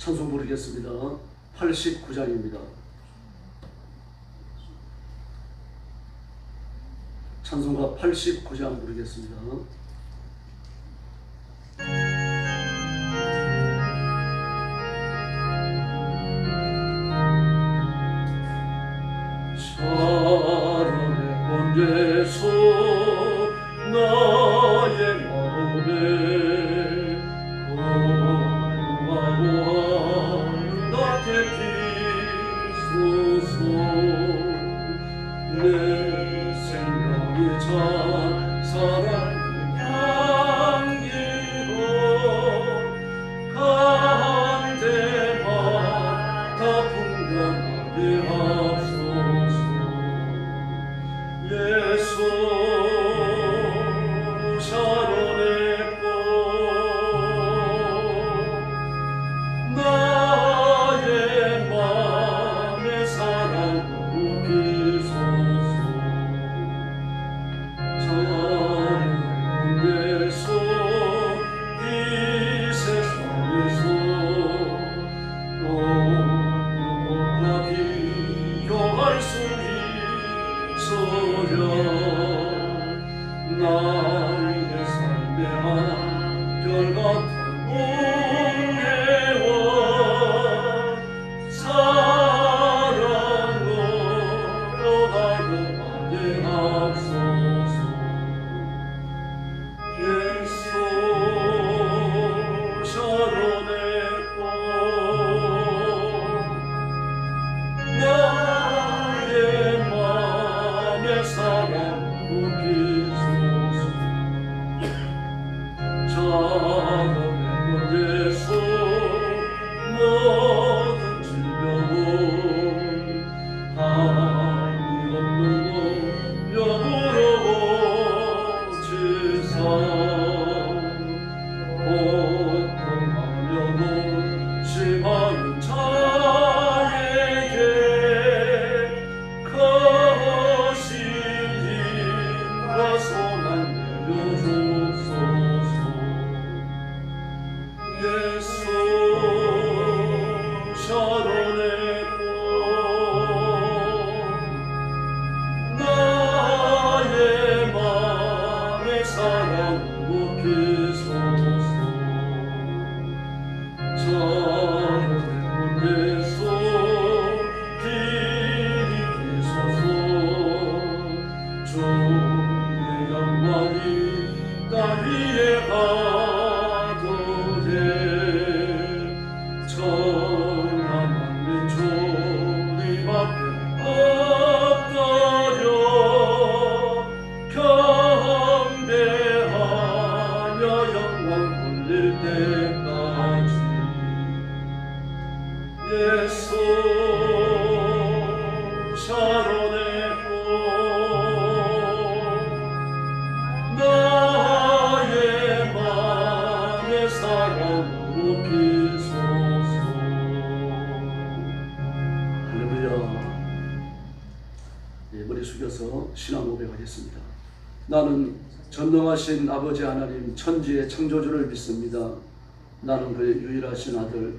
찬송 부르겠습니다. 89장입니다. 찬송가 89장 부르겠습니다. 나는 전능하신 아버지 하나님 천지의 창조주를 믿습니다. 나는 그의 유일하신 아들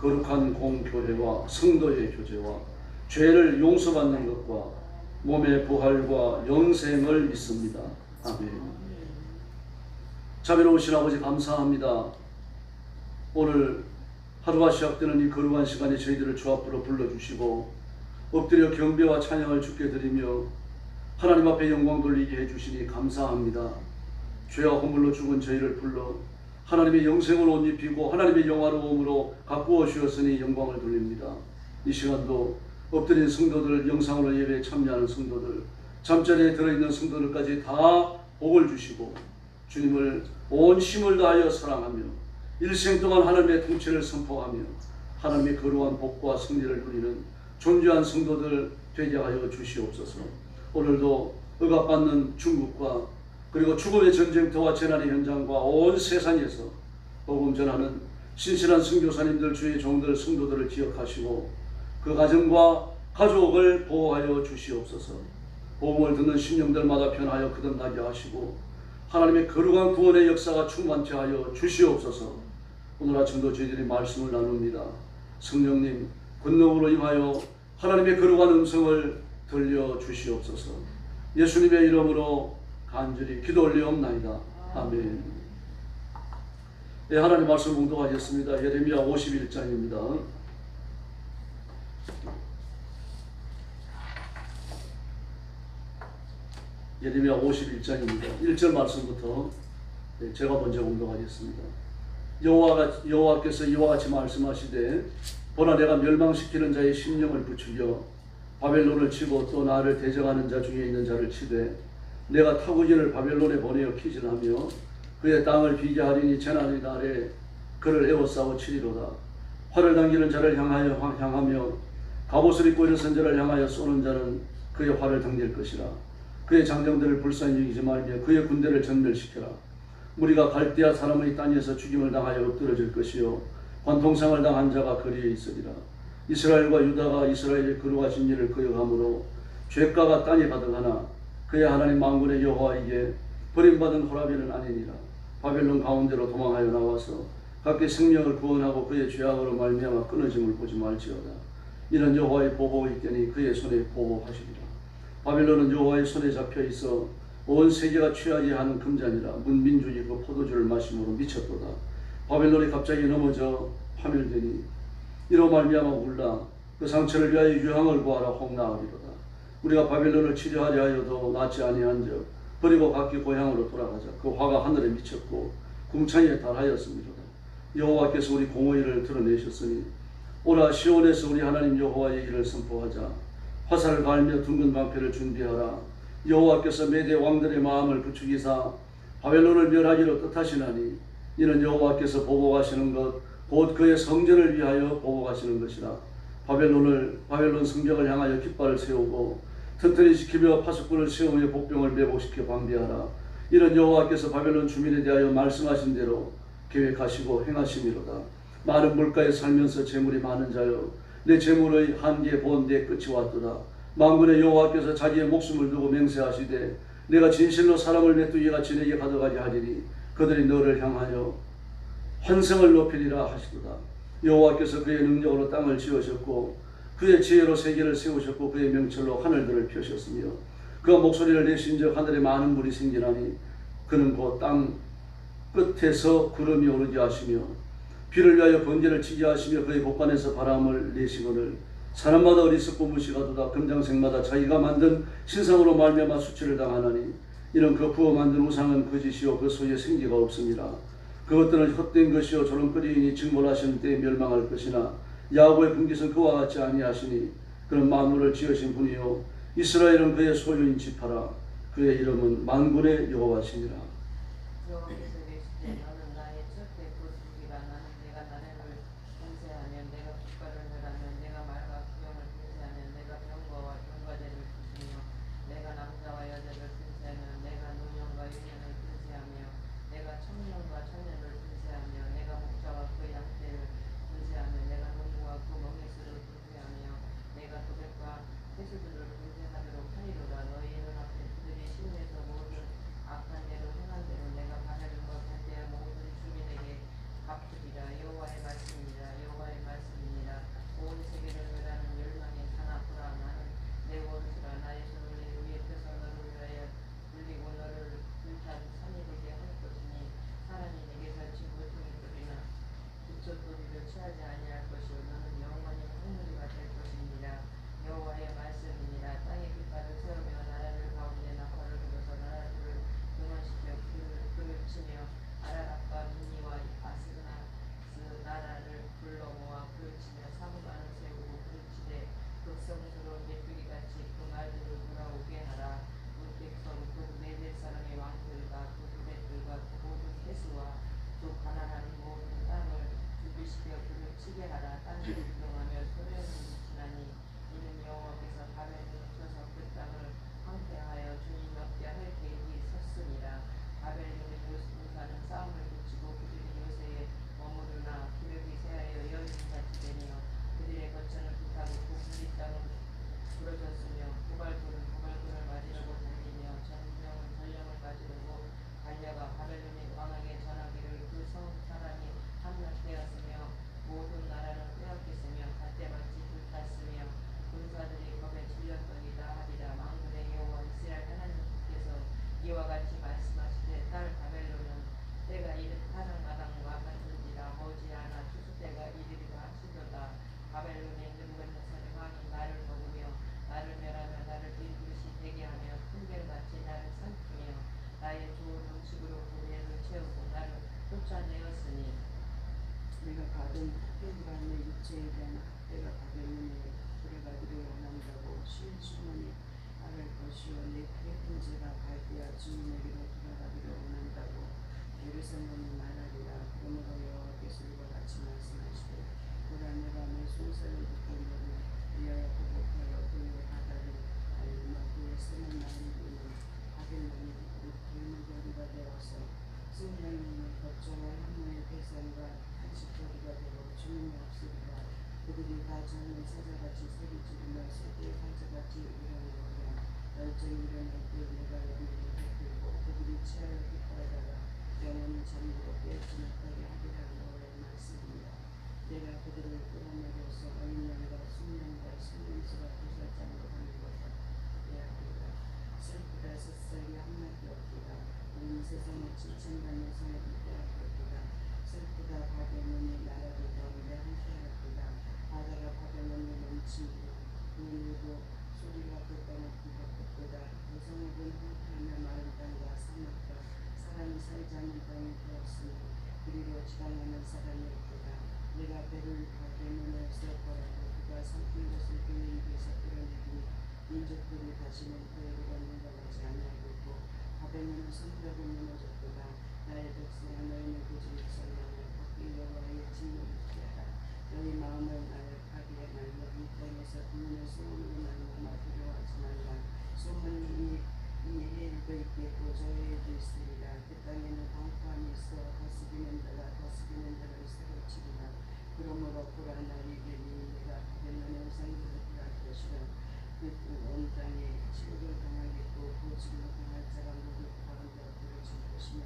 거룩한 공교회와 성도의 교제와 죄를 용서받는 것과 몸의 부활과 영생을 믿습니다. 아멘. 자비로우신 아버지 감사합니다. 오늘 하루가 시작되는 이 거룩한 시간에 저희들을 주 앞으로 불러주시고 엎드려 경배와 찬양을 주께 드리며 하나님 앞에 영광 돌리게 해주시니 감사합니다. 죄와 허물로 죽은 저희를 불러 하나님의 영생을 옷 입히고 하나님의 영화로움으로 가꾸어 주었으니 영광을 돌립니다. 이 시간도 엎드린 성도들 영상으로 예배에 참여하는 성도들 잠자리에 들어있는 성도들까지 다 복을 주시고 주님을 온 힘을 다하여 사랑하며 일생 동안 하나님의 통치를 선포하며 하나님의 거룩한 복과 승리를 누리는 존귀한 성도들 되게 하여 주시옵소서. 오늘도 억압받는 중국과 그리고 죽음의 전쟁터와 재난의 현장과 온 세상에서 복음 전하는 신실한 선교사님들 주의 종들 성도들을 기억하시고 그 가정과 가족을 보호하여 주시옵소서. 복음을 듣는 심령들마다 변하여 거듭나게 하시고 하나님의 거룩한 구원의 역사가 충만케 하여 주시옵소서. 오늘 아침도 저희들이 말씀을 나눕니다. 성령님 권능으로 임하여 하나님의 거룩한 음성을 들려 주시옵소서. 예수님의 이름으로 간절히 기도 올리옵나이다. 아멘. 네, 하나님 말씀 공독하겠습니다. 예레미야 51장입니다. 예레미야 51장입니다. 1절 말씀부터 네, 제가 먼저 공독하겠습니다. 여호와가 여호와께서 이와 같이 말씀하시되 보나 내가 멸망시키는 자의 심령을 부추겨 바벨론을 치고 또 나를 대적하는 자 중에 있는 자를 치되 내가 타구진을 바벨론에 보내어 피진하며 그의 땅을 비게 하리니 재난의 날에 그를 에워싸고 치리로다. 활을 당기는 자를 향하여 향하며 갑옷을 입고 일어선 자를 향하여 쏘는 자는 그의 활을 당길 것이라. 그의 장정들을 불쌍히 여기지 말며 그의 군대를 전멸시켜라. 우리가 갈대아 사람의 땅에서 죽임을 당하여 엎드러질 것이요 관통상을 당한 자가 거리에 있으리라. 이스라엘과 유다가 이스라엘의 거룩하신 일을 거역함으로 죄가가 땅에 가득하나 그의 하나님 만군의 여호와에게 버림받은 호라비는 아니니라. 바벨론 가운데로 도망하여 나와서 각기 생명을 구원하고 그의 죄악으로 말미암아 끊어짐을 보지 말지어다. 이는 여호와의 보복이 있더니 그의 손에 보복하시리라. 바벨론은 여호와의 손에 잡혀 있어 온 세계가 취하게 하는 금잔이라. 문민주의 그 포도주를 마심으로 미쳤도다. 바벨론이 갑자기 넘어져 파멸되니 이로 말미암아 울라. 그 상처를 위하여 유황을 구하라 홍나으리로다 우리가 바벨론을 치료하려 하여도 낫지 아니한즉 버리고 각기 고향으로 돌아가자. 그 화가 하늘에 미쳤고 궁창에 달하였습니다. 여호와께서 우리 공의를 드러내셨으니 오라 시온에서 우리 하나님 여호와의 일을 선포하자. 화살을 갈며 둥근 방패를 준비하라. 여호와께서 메대 왕들의 마음을 부추기사 바벨론을 멸하기로 뜻하시나니 이는 여호와께서 보복하시는 것 곧 그의 성전을 위하여 보복하시는 것이라. 바벨론을 바벨론 성벽을 향하여 깃발을 세우고 튼튼히 지키며 파수꾼을 세우며 복병을 매복시켜 방비하라. 이런 여호와께서 바벨론 주민에 대하여 말씀하신 대로 계획하시고 행하심이로다. 많은 물가에 살면서 재물이 많은 자여 내 재물의 한계 본내 끝이 왔도다. 만군의 여호와께서 자기의 목숨을 두고 맹세하시되 내가 진실로 사람을 메뚜기 같이 내게 가져가게 하리니 그들이 너를 향하여 환성을 높이리라 하시도다. 여호와께서 그의 능력으로 땅을 지으셨고 그의 지혜로 세계를 세우셨고 그의 명철로 하늘들을 펴셨으며 그가 목소리를 내신 즉 하늘에 많은 물이 생기나니 그는 곧 땅 끝에서 구름이 오르게 하시며 비를 위하여 번개를 치게 하시며 그의 복간에서 바람을 내시거늘 사람마다 어리석고 무시가도다 금장색마다 자기가 만든 신상으로 말미암아 수치를 당하나니 이는 그 부어 만든 우상은 거짓이요 그 소에 생기가 없습니다. 그것들은 헛된 것이요 조롱거리니 증벌하신 때에 멸망할 것이나 야곱의 분깃은 그와 같지 아니하시니 그는 만물을 지으신 분이요. 이스라엘은 그의 소유인 지파라. 그의 이름은 만군의 여호와시니라 Yeah. 이와 같이 말씀하시되 딸 바벨론은 때가 이르 가랑마당과 같은지라 머지않아 추수때가 이르리라 하시도다 바벨론의 능건자사는 왕이 나를 먹으며 나를 멸하며 나를 빈그릇이 되게 하며 큰별같이 나를 삼키며 나의 좋은 음식으로 그 배를 채우고 나를 쫓아내었으니 내가 받은 특별반의 육체에 대한 학대가 바벨론에 들어가기를 원한다고 신 수문이 말할 것이요 내 깊은 죄가 갈대아 주인에게로 돌아가기를 원한다고 예루살렘이 말하리라. 그러므로 여호와께서 이와 같이 말씀하시되 보라 내가 내 손살을 붙들려는 위하여 보복하여 그의 바다를 알리며 그의 쓰는 날이니 바벨론이 불무거리가 되어서 승냥이의 거처와 현무의 대상과 한식거리가 되고 주님이 없으리라. 그들이 다 저는 사자같이 소리 지르며 새끼의 사자같이 일어나오랴 열정이 일어날 때 내가 영혼을 베풀고 그들이 치아를 기뻐하다가 영혼을 잠으로 깨지 못하게 하리라 여호와의 말씀입니다 내가 그들을 끌어내려서 어린양과 순양과 순림수가 도살장으로 가는 것과 대하리라 슬프다 섯살이 한마디 없기다 온 세상에 칠천만 여성의 대하였도다 슬프다 바벨론이 나라를 가운데 함께하였도다 바다가 바벨론을 넘치고 그 물도 소리가 그 땅을 뒤덮었도다 여성의 분 함께하며 마을 땅과 사막과 사람이 살지 않는 땅이 되었으니 그리로 지나가는 사람이 없도다 내가 배를 바벨론에 세웠더라도 그가 삼킨 것을 입에서 끌어내리니 민족들이 다시는 그에게 같지 아니하겠고 바벨론은 손들고 무너졌도다 나의 백성아 너희는 그지 육성하며 바뀐 여호와의 진노를 피하라 너희 마음을 나약하게 말며 이 땅에서 그문의 소문으로 말미암아 두려워하지 말라 소문이 이 해에도 있겠고 저 해에도 있으리라 그 땅에는 방파함이 있어 다스리는 자가 다스리는 자를 새로 치리라 그러므로 나이 되니 내가 바벨론의 우상들을 피할 것이라 그온 땅에 치욕을 당하겠고 고집을 당할 자가 모두 가운데 엎드려질 것이며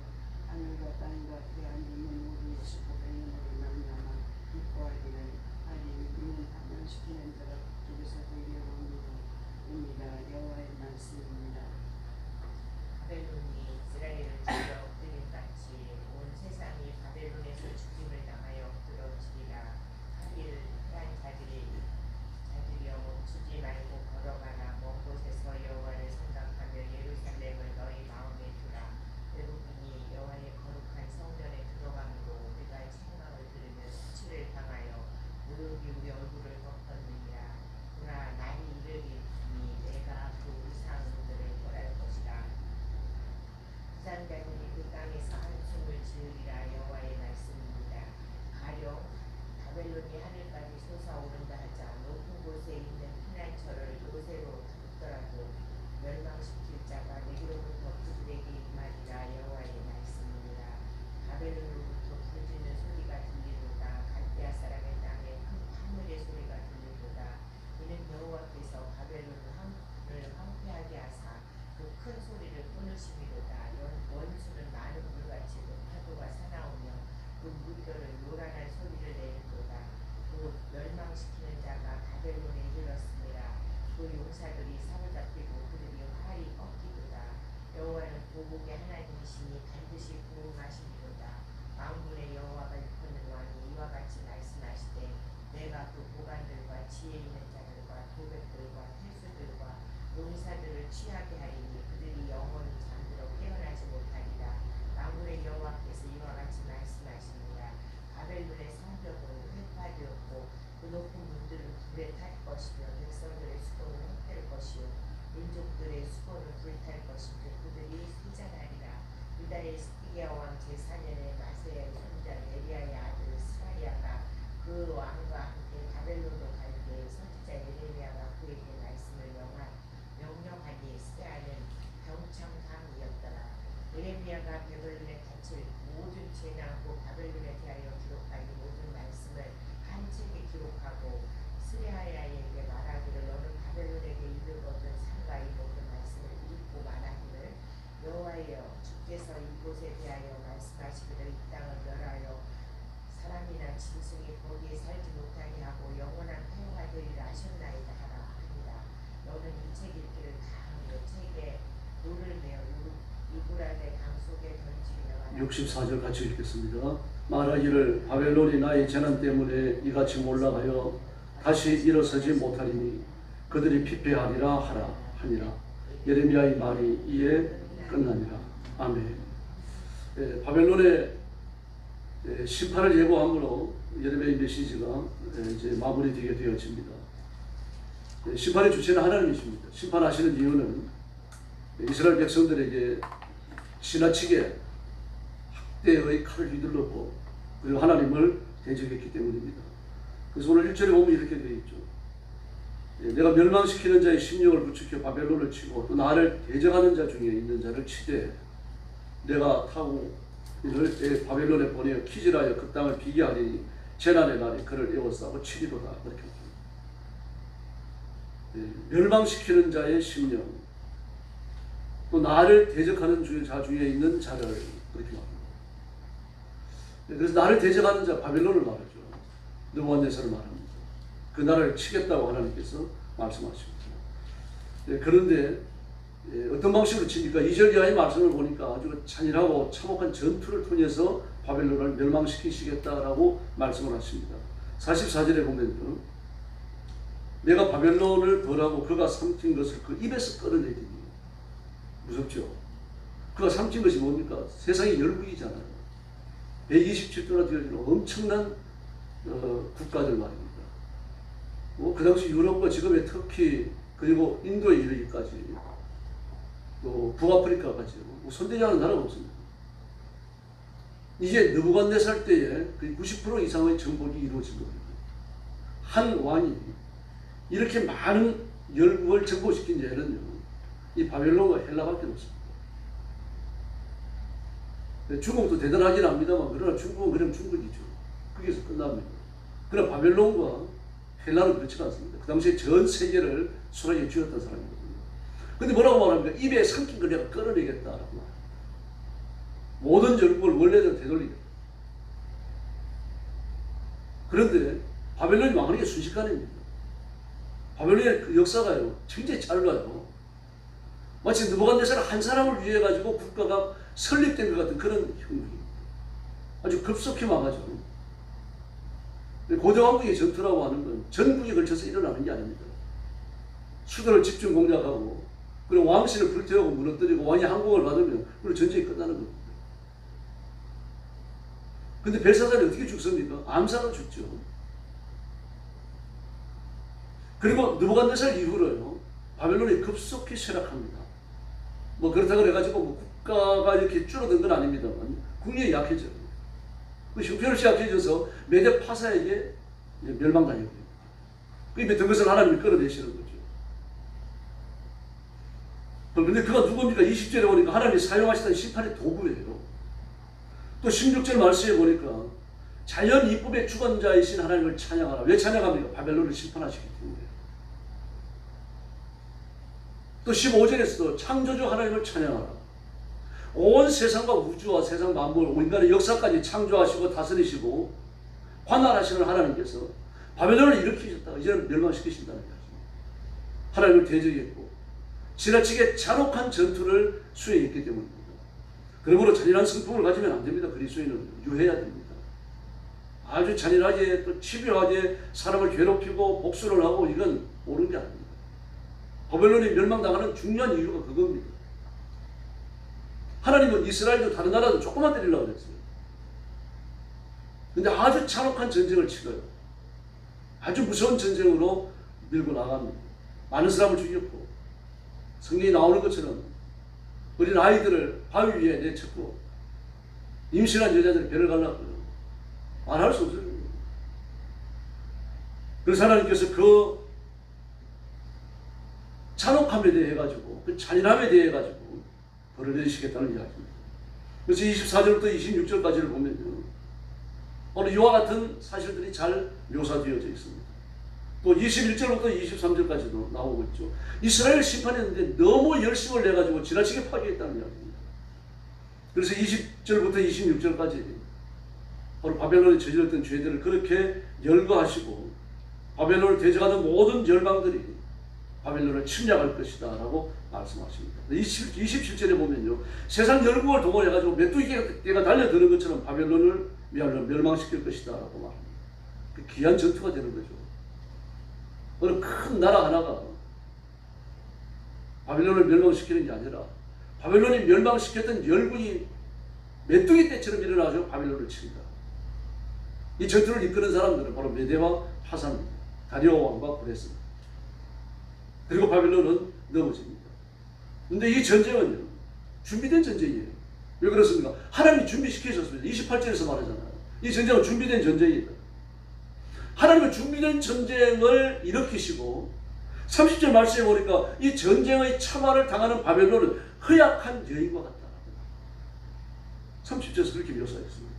하늘과 땅과 그 안에 있는 모든 것이 고백령으로 말미암아 기뻐하기를 하리 이는 파멸시키는 자가 그쪽에서 내려옵니다. 여호와의 말씀입니다. 바벨론이 이스라엘을 죽여 엎드린 같이 온 세상이 바벨론에서 죽임을 당하여 엎드러지리라 하길 한 자들이 자들이여 멈추지 말고 걸어가라 먼 곳에서 여호와를 생각하며 예루살렘을 너희 마음에 두라 외국인이 여호와의 거룩한 성전에 들어감으로 우리가 책망을 들으며 수치를 당하여 무릎이 우리 얼굴을 덮었느니라 그러나 날이 이르리니 내가 그 우상들을 벌할 것이라 부산자들이 그 땅에서 지으리라 여호와의 말씀입니다. 가령 바벨론이 하늘까지 솟아오른다 하자 높은 곳에 있는 피난처를 요새로 덮더라도 멸망시킬 자가 내게로부터 그들에게 임하리라 여호와의 말씀입니다. 바벨론으로부터 부르짖는 소리가 들리도다 갈대아 사람의 땅에 큰 하늘의 소리가 들리도다 이는 여호와께서 바벨론을 황- 황폐하게 하사 그 큰 소리를 끊으심이로다 연- 원수는 많은 물같이 그 파도가 사나우며 그 물결을 요란한 소리를 내는도다 그 멸망시키는 자가 바벨론에 이르렀습니다 그 용사들이 사로잡히고 그들이 활이 꺾이도다 여호와는 보복의 하나님이시니 반드시 부응하시리로다 망군의 여호와가 일컫는 왕이 이와 같이 말씀하시되 내가 그 보관들과 지혜 있는 자들과 도백들과 태수들과 용사들을 취하게 하리니 그들이 영원히 잠들어 깨어나지 못하리라 망군의 여호와께서 이와 같이 말씀하십니다 바벨론의 성벽은 회파되었고 그 높은 문들은 불에 탈 것이며 백성들의 수도는 헛될 것이요 민족들의 수도는 불탈 것이며 그들이 쇠잔하리라 유다의 스피기야 왕 제4년에 마세야의 손자 에리야의 아들 스라리아가 그 왕과 함께 바벨론으로 갈 때 선지자 예레미야가 그에게 말씀을 명하, 명령하니 스야는 병창감이었더라 예레미야가 바벨론에 갇힐 모든 재난고 바벨론에 대하여 기록한 이 모든 말씀을 한 책에 기록하고 스레하야에게 말하기를 너는 바벨론에게 이르거든 상가 이 모든 말씀을 읽고 말하기를 여호와여 주께서 이곳에 대하여 말씀하시기를 이 땅을 멸하여 사람이나 짐승이 거기에 살지 못하게 하고 영원한 폐허가 되리라 하셨나이다 하라 하니라. 너는 이 책 읽기를 다 하며 책에 돌을 내어 요- 유 브라데 강 속에 던지며 64절 같이 읽겠습니다. 말하기를 바벨론이 나의 재난 때문에 이같이 올라가여 다시 일어서지 못하리니 그들이 피폐하리라 하라 하니라. 예레미야의 말이 이에 끝나니라. 아멘. 예, 바벨론의 예, 심판을 예고함으로 예레미야의 메시지가 예, 이제 마무리되게 되어집니다. 예, 심판의 주체는 하나님이십니다. 심판하시는 이유는 이스라엘 백성들에게 지나치게 학대의 칼을 휘둘렀고 그리고 하나님을 대적했기 때문입니다. 그래서 오늘 1절에 보면 이렇게 되어 있죠. 예, 내가 멸망시키는 자의 심령을 부추겨 바벨론을 치고 또 나를 대적하는 자 중에 있는 자를 치되 내가 타고 이를 예, 바벨론에 보내어 키질하여 그 땅을 비게 하리니 재난의 날에 그를 에워싸고 치리로다 그렇게. 예, 멸망시키는 자의 심령 또 나를 대적하는 주- 자 중에 있는 자를 그렇게 말합니다. 네, 그래서 나를 대적하는 자 바벨론을 말하죠. 느부갓네살을 말합니다. 그 나라를 치겠다고 하나님께서 말씀하십니다. 네, 그런데 예, 어떤 방식으로 칩니까? 2절 이하의 말씀을 보니까 아주 잔인하고 참혹한 전투를 통해서 바벨론을 멸망시키시겠다라고 말씀을 하십니다. 44절에 보면요. 내가 바벨론을 벌하고 그가 삼킨 것을 그 입에서 끌어내리니 무섭죠? 그가 삼킨 것이 뭡니까? 세상의 열국이잖아요. 127도나 되어지는 엄청난 어, 국가들 말입니다. 뭐, 그 당시 유럽과 지금의 터키 그리고 인도에 이르기까지 또 북아프리카까지 뭐 손대자는 나라가 없습니다. 이제 느부갓네살 때에 그90% 이상의 정복이 이루어진 겁니다. 한 왕이 이렇게 많은 열국을 정복시킨 예는요, 이 바벨론과 헬라밖에 없습니다. 네, 중국도 대단하긴 합니다만 그러나 중국은 그냥 중국이죠. 거기서 끝납니다. 그러나 바벨론과 헬라는 그렇지가 않습니다. 그 당시에 전 세계를 수락에 쥐었던 사람이거든요. 근데 뭐라고 말합니까? 입에 삼킨 걸 내가 끌어내겠다라고 말합니다. 모든 열국을 원래대로 되돌리겠다. 그런데 바벨론이 망하는 게 순식간입니다. 바벨론의 그 역사가요, 굉장히 짧아요. 마치 느부갓네살 한 사람을 위해 가지고 국가가 설립된 것 같은 그런 형국입니다. 아주 급속히 망하죠. 고대 왕국의 전투라고 하는 건 전국에 걸쳐서 일어나는 게 아닙니다. 수도를 집중 공략하고 그리고 왕실을 불태우고 무너뜨리고 왕이 항복을 받으면 그리고 전쟁이 끝나는 겁니다. 근데 벨사살이 어떻게 죽습니까? 암사로 죽죠. 그리고 느부갓네살 이후로요 바벨론이 급속히 쇠락합니다. 뭐 그렇다고 그래가지고 뭐 국가가 이렇게 줄어든 건 아닙니다만 국력이 약해져요. 그 형편없이 약해져서 메대 파사에게 멸망당해요. 그러니까 그것을 하나님이 끌어내시는 거죠. 그런데 그가 누굽니까? 20절에 보니까 하나님이 사용하시던 심판의 도구예요. 또 16절 말씀에 보니까 자연 이쁨의 주관자이신 하나님을 찬양하라. 왜 찬양합니까? 바벨론을 심판하시기 때문에. 또 15절에서도 창조주 하나님을 찬양하라. 온 세상과 우주와 세상 만물, 인간의 역사까지 창조하시고 다스리시고 관할하시는 하나님께서 바벨론을 일으키셨다가 이제는 멸망시키신다는 거죠. 하나님을 대적했고 지나치게 잔혹한 전투를 수행했기 때문입니다. 그러므로 잔인한 성품을 가지면 안 됩니다. 그리스도인은 유해야 됩니다. 아주 잔인하게 또 집요하게 사람을 괴롭히고 복수를 하고 이건 옳은 게 아닙니다. 바벨론이 멸망당하는 중요한 이유가 그겁니다. 하나님은 이스라엘도 다른 나라도 조금만 때리려고 그랬어요. 근데 아주 잔혹한 전쟁을 치러요. 아주 무서운 전쟁으로 밀고 나갑니다. 많은 사람을 죽였고 성경에 나오는 것처럼 어린 아이들을 바위 위에 내쳤고 임신한 여자들이 배를 갈랐고요. 안 할 수 없어요. 그래서 하나님께서 그 잔혹함에 대해 가지고 그 잔인함에 대해 가지고 벌을 내시겠다는 이야기입니다. 그래서 24절부터 26절까지를 보면요. 오늘 이와 같은 사실들이 잘 묘사되어져 있습니다. 또 21절부터 23절까지도 나오고 있죠. 이스라엘 심판했는데 너무 열심을 내가지고 지나치게 파괴했다는 이야기입니다. 그래서 20절부터 26절까지 바로 바벨론이 저질렀던 죄들을 그렇게 열거하시고 바벨론을 대적하는 모든 열방들이 바벨론을 침략할 것이다 라고 말씀하십니다. 20, 27절에 보면요. 세상 열국을 동원해가지고 메뚜기가 달려드는 것처럼 바벨론을 멸- 멸망시킬 것이다. 라고 말합니다. 그 귀한 전투가 되는 거죠. 어느 큰 나라 하나가 바벨론을 멸망시키는 게 아니라 바벨론이 멸망시켰던 열군이 메뚜기 떼처럼 일어나서 바벨론을 친다. 이 전투를 이끄는 사람들은 바로 메대와 하산입니다. 다리오 왕과 브레스입니다. 그리고 바벨론은 넘어집니다. 근데 이 전쟁은요, 준비된 전쟁이에요. 왜 그렇습니까? 하나님이 준비시키셨습니다. 28절에서 말하잖아요. 이 전쟁은 준비된 전쟁이다. 하나님은 준비된 전쟁을 일으키시고 30절 말씀에 보니까 이 전쟁의 참화를 당하는 바벨론은 허약한 여인과 같다. 30절에서 그렇게 묘사했습니다.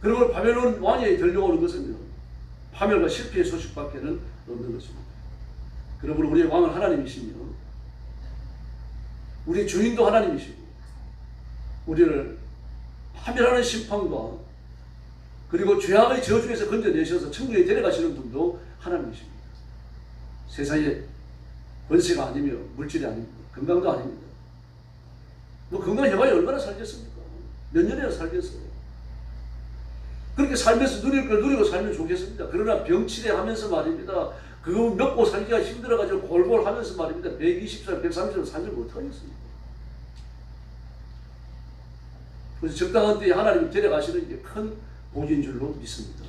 그리고 바벨론 왕에 들려오는 것은요, 파멸과 실패의 소식밖에는 없는 것입니다. 그러므로 우리의 왕은 하나님이시며, 우리 주인도 하나님이시고, 우리를 파멸하는 심판과 그리고 죄악의 저주에서 건져내셔서 천국에 데려가시는 분도 하나님이십니다. 세상에 권세가 아니며 물질이 아닙니다. 건강도 아닙니다. 뭐 건강해봐야 얼마나 살겠습니까? 몇 년이나 살겠어요. 그렇게 살면서 누릴 걸 누리고 살면 좋겠습니다. 그러나 병치레 하면서 말입니다. 그거 먹고 살기가 힘들어가지고 골골 하면서 말입니다. 120살, 130살 살지 못하겠습니다. 그래서 적당한 때에 하나님이 데려가시는 게 큰 복인 줄로 믿습니다.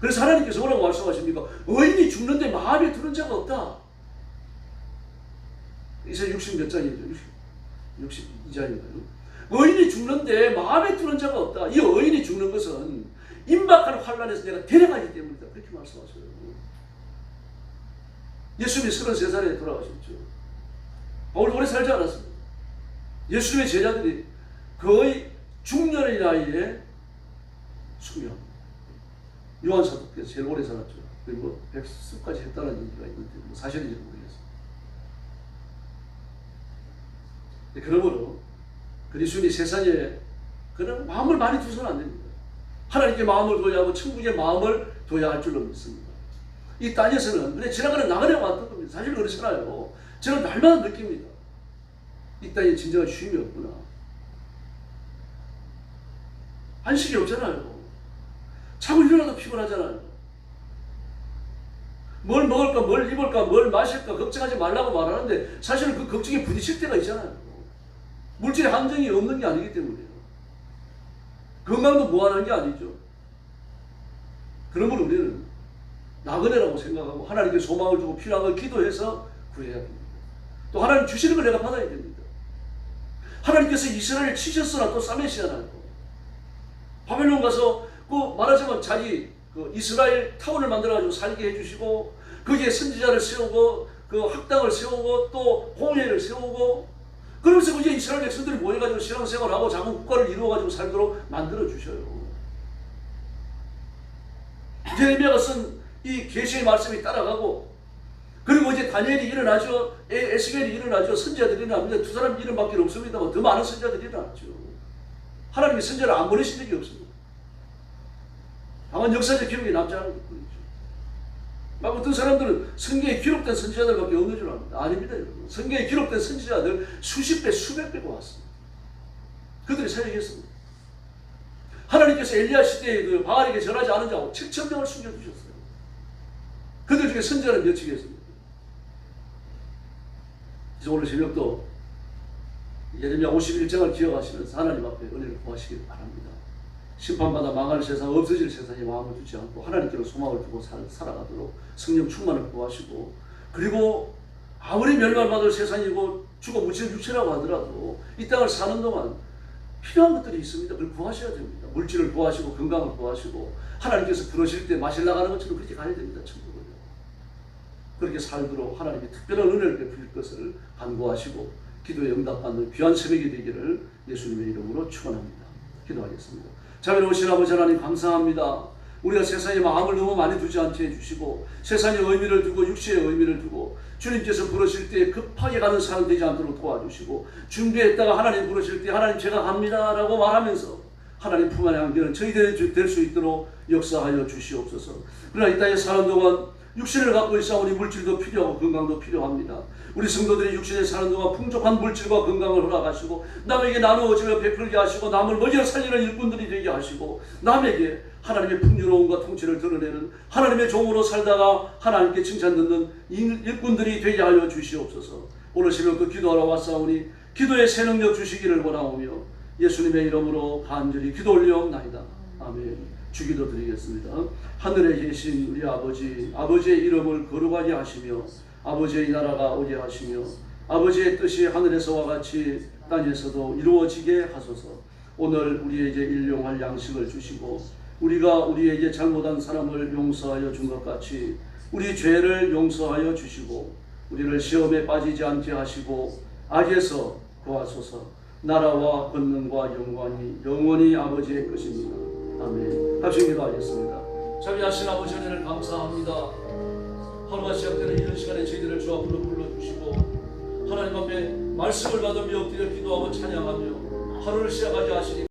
그래서 하나님께서 뭐라고 말씀하십니까? 의인이 죽는데 마음에 드는 자가 없다. 이제 60몇 장이죠? 60, 62장인가요? 의인이 죽는데 마음에 드는 자가 없다. 이 의인이 죽는 것은 임박한 환란에서 내가 데려가기 때문이다. 그렇게 말씀하셔요. 예수님이 33살에 돌아가셨죠. 바울이 오래 살지 않았습니다. 예수님의 제자들이 거의 중년의 나이에 수명. 요한 사도께서 제일 오래 살았죠. 그리고 백수까지 했다는 얘기가 있는데 뭐 사실인지 모르겠어요. 네, 그러므로 그리스도인이 세상에 그런 마음을 많이 두서는 안 됩니다. 하나님께 마음을 둬야 하고 천국에 마음을 둬야 할 줄로 믿습니다. 이 땅에서는 그래 지나가는 나그네 왔던 겁니다. 사실 그렇잖아요. 저는 날마다 느낍니다. 이 땅에 진정한 쉼이 없구나. 안식이 없잖아요. 자고 일어나도 피곤하잖아요. 뭘 먹을까, 뭘 입을까, 뭘 마실까 걱정하지 말라고 말하는데 사실은 그 걱정에 부딪힐 때가 있잖아요. 물질의 한정이 없는 게 아니기 때문에요. 건강도 무한한 게 아니죠. 그러므로 우리는 나그네라고 생각하고 하나님께 소망을 주고 필요한 걸 기도해서 구해야 됩니다. 또 하나님 주시는 걸 내가 받아야 됩니다. 하나님께서 이스라엘을 치셨으나 또 싸매시잖아요. 바벨론 가서 그 말하자면 자기 그 이스라엘 타운을 만들어가지고 살게 해주시고 거기에 선지자를 세우고 그 학당을 세우고 또 공회를 세우고 그러면서 이제 이스라엘 백성들이 모여가지고 신앙생활하고 작은 국가를 이루어가지고 살도록 만들어 주셔요. 예레미야가 쓴 이 계시의 말씀이 따라가고 그리고 이제 다니엘이 일어나죠. 에- 에스겔이 일어나죠. 선지자들이 일어납니다. 두 사람 이름밖에 없습니다만 더 많은 선지자들이 일어났죠. 하나님이 선지자를 안 보내신 적이 없습니다. 다만 역사적 기록이 남지 않은 것뿐이죠. 막 어떤 사람들은 성경에 기록된 선지자들밖에 없는 줄 압니다. 아닙니다, 여러분. 성경에 기록된 선지자들 수십 배, 수백 배가 왔습니다. 그들이 사역했습니다. 하나님께서 엘리야 시대에 그 바알에게 전하지 않은 자고 7천 명을 숨겨두셨어요. 그들 중에 선지자는 몇이겠습니까? 그래서 오늘 새벽도 예레미야 51장을 기억하시면서 하나님 앞에 은혜를 구하시길 바랍니다. 심판받아 망할 세상, 없어질 세상에 마음을 두지 않고 하나님께로 소망을 두고 살, 살아가도록 성령 충만을 구하시고 그리고 아무리 멸망받을 세상이고 죽어 묻힐 육체라고 하더라도 이 땅을 사는 동안 필요한 것들이 있습니다. 그걸 구하셔야 됩니다. 물질을 구하시고 건강을 구하시고 하나님께서 부르실 때 마실 나가는 것처럼 그렇게 가야 됩니다. 천국을요. 그렇게 살도록 하나님이 특별한 은혜를 베풀 것을 간구하시고 기도에 응답받는 귀한 새벽이 되기를 예수님의 이름으로 축원합니다. 기도하겠습니다. 자비로 오신 아버지 하나님 감사합니다. 우리가 세상에 마음을 너무 많이 두지 않게 해주시고 세상에 의미를 두고 육체의 의미를 두고 주님께서 부르실 때 급하게 가는 사람 되지 않도록 도와주시고 준비했다가 하나님 부르실 때 하나님 제가 갑니다 라고 말하면서 하나님 품 안에 안기는 저희들이 될 수 있도록 역사하여 주시옵소서. 그러나 이 땅에 사는 동안 육신을 갖고 있사오니 물질도 필요하고 건강도 필요합니다. 우리 성도들이 육신에 사는 동안 풍족한 물질과 건강을 허락하시고 남에게 나누어지며 베풀게 하시고 남을 먼저 살리는 일꾼들이 되게 하시고 남에게 하나님의 풍요로움과 통치를 드러내는 하나님의 종으로 살다가 하나님께 칭찬 듣는 일- 일꾼들이 되게 하여 주시옵소서. 오늘 새벽도 기도하러 왔사오니 기도의 새 능력 주시기를 원하오며 예수님의 이름으로 간절히 기도 올리옵나이다. 아멘. 주기도 드리겠습니다. 하늘에 계신 우리 아버지, 아버지의 이름을 거룩하게 하시며 아버지의 나라가 오게 하시며 아버지의 뜻이 하늘에서와 같이 땅에서도 이루어지게 하소서. 오늘 우리에게 일용할 양식을 주시고 우리가 우리에게 잘못한 사람을 용서하여 준 것 같이 우리 죄를 용서하여 주시고 우리를 시험에 빠지지 않게 하시고 악에서 구하소서. 나라와 권능과 영광이 영원히 아버지의 것입니다. 아멘. 합심 기도하겠습니다. 자비하신 아버지 은혜를 감사합니다. 하루가 시작되는 이런 시간에 저희들을 주 앞으로 불러주시고 하나님 앞에 말씀을 받으며 엎드려 기도하고 찬양하며 하루를 시작하게 하시니